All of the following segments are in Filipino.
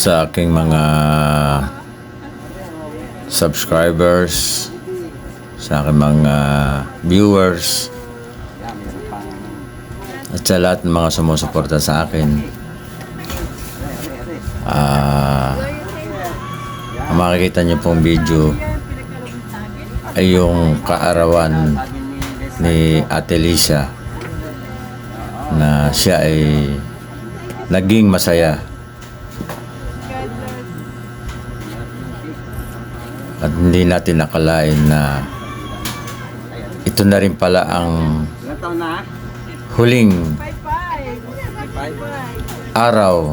sa aking mga subscribers, sa aking mga viewers, at sa lahat ng mga sumusuporta sa akin. Ah, ang makikita niyo pong video ay yung kaarawan ni Ate Lisa na siya ay naging masaya at hindi natin nakalain na ito na rin pala ang huling araw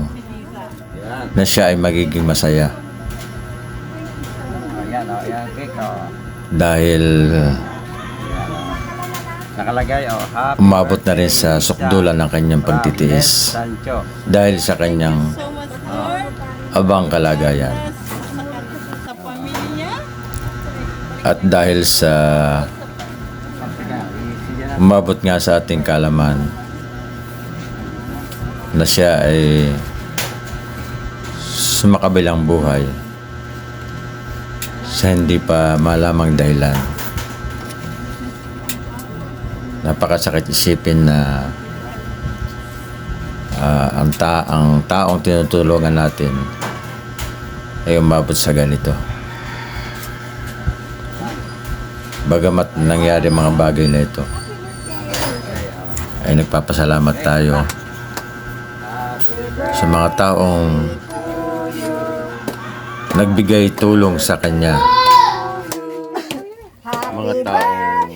na siya ay magiging masaya. Ayan, oh, oh. dahil Nakalagay, oh, happy umabot na rin sa sukdulan ng kanyang from pagtitiis. Dahil sa kanyang abang kalagayan at dahil sa umabot nga sa ating kalaman na siya ay sumakabilang buhay sa hindi pa malamang dahilan. Napakasakit isipin na ah, ang, ta ang taong tinutulungan natin ay umabot sa ganito. Bagamat nangyari mga bagay na ito, ay nagpapasalamat tayo sa mga taong nagbigay tulong sa kanya. Mga taong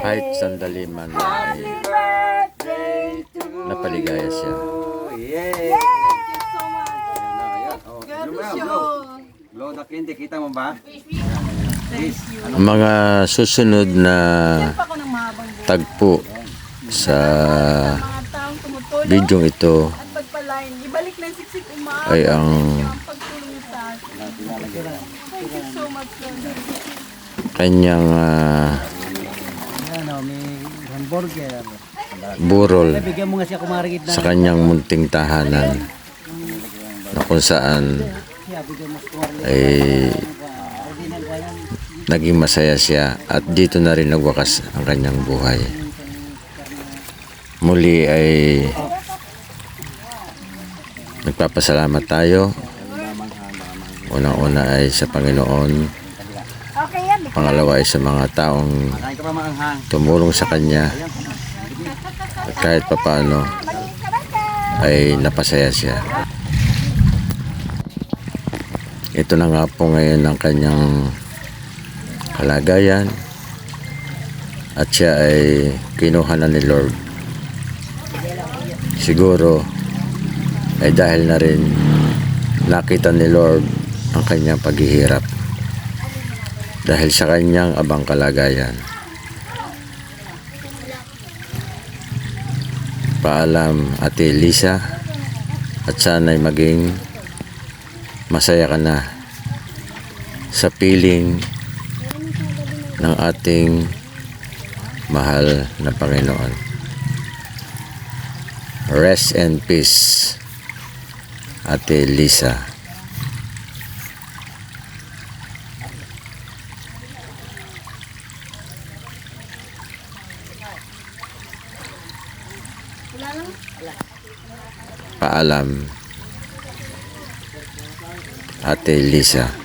kahit sandali man ay napaligaya siya. Blow the candy, kita mo ba? Ang mga susunod na tagpo sa video ito ay ang kanyang hamburger. burol sa kanyang munting tahanan na kung saan ay naging masaya siya at dito na rin nagwakas ang kanyang buhay. Muli ay nagpapasalamat tayo. Unang-una ay sa Panginoon. Pangalawa ay sa mga taong tumulong sa kanya at kahit papaano ay napasaya siya. Ito na nga po ngayon ang kanyang kalagayan at siya ay kinuha na ni Lord. Siguro ay dahil na rin nakita ni Lord ang kanyang paghihirap dahil sa kanyang abang kalagayan. Paalam Ate Lisa at sana'y maging masaya ka na sa piling ng ating mahal na Panginoon. Rest and peace, Ate Lisa. Paalam, Ate Lisa.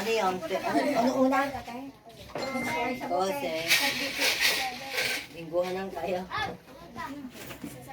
Ano yun? Ano, una? Kose. Lingguhan lang tayo. Sa